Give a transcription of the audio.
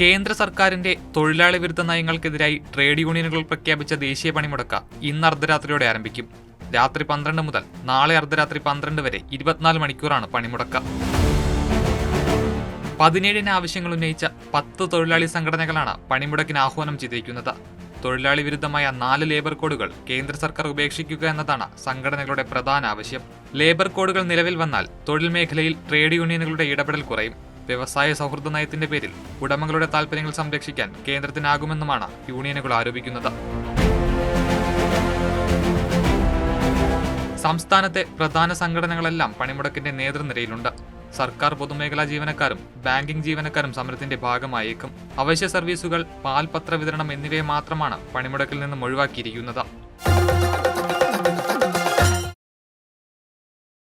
കേന്ദ്ര സർക്കാരിന്റെ തൊഴിലാളി വിരുദ്ധ നയങ്ങൾക്കെതിരായി ട്രേഡ് യൂണിയനുകൾ പ്രഖ്യാപിച്ച ദേശീയ പണിമുടക്ക ഇന്ന് അർദ്ധരാത്രിയോടെ ആരംഭിക്കും. രാത്രി പന്ത്രണ്ട് മുതൽ നാളെ അർദ്ധരാത്രി പന്ത്രണ്ട് വരെ ഇരുപത്തിനാല് മണിക്കൂറാണ് പണിമുടക്ക. പതിനേഴിന് ആവശ്യങ്ങൾ ഉന്നയിച്ച പത്ത് തൊഴിലാളി സംഘടനകളാണ് പണിമുടക്കിന് ആഹ്വാനം ചെയ്തിരിക്കുന്നത്. തൊഴിലാളി വിരുദ്ധമായ നാല് ലേബർ കോഡുകൾ കേന്ദ്ര സർക്കാർ ഉപേക്ഷിക്കുക എന്നതാണ് സംഘടനകളുടെ പ്രധാന ആവശ്യം. ലേബർ കോഡുകൾ നിലവിൽ വന്നാൽ തൊഴിൽ മേഖലയിൽ ട്രേഡ് യൂണിയനുകളുടെ ഇടപെടൽ കുറയും. വ്യവസായ സൗഹൃദ നയത്തിന്റെ പേരിൽ ഉടമകളുടെ താൽപര്യങ്ങൾ സംരക്ഷിക്കാൻ കേന്ദ്രത്തിനാകുമെന്നുമാണ് യൂണിയനുകൾ ആരോപിക്കുന്നത്. സംസ്ഥാനത്തെ പ്രധാന സംഘടനകളെല്ലാം പണിമുടക്കിന്റെ നേതൃനിരയിലുണ്ട്. സർക്കാർ പൊതുമേഖലാ ജീവനക്കാരും ബാങ്കിംഗ് ജീവനക്കാരും സമരത്തിന്റെ ഭാഗമായേക്കും. അവശ്യ സർവീസുകൾ പാൽപത്ര വിതരണം എന്നിവയെ മാത്രമാണ് പണിമുടക്കിൽ നിന്നും ഒഴിവാക്കിയിരിക്കുന്നത്.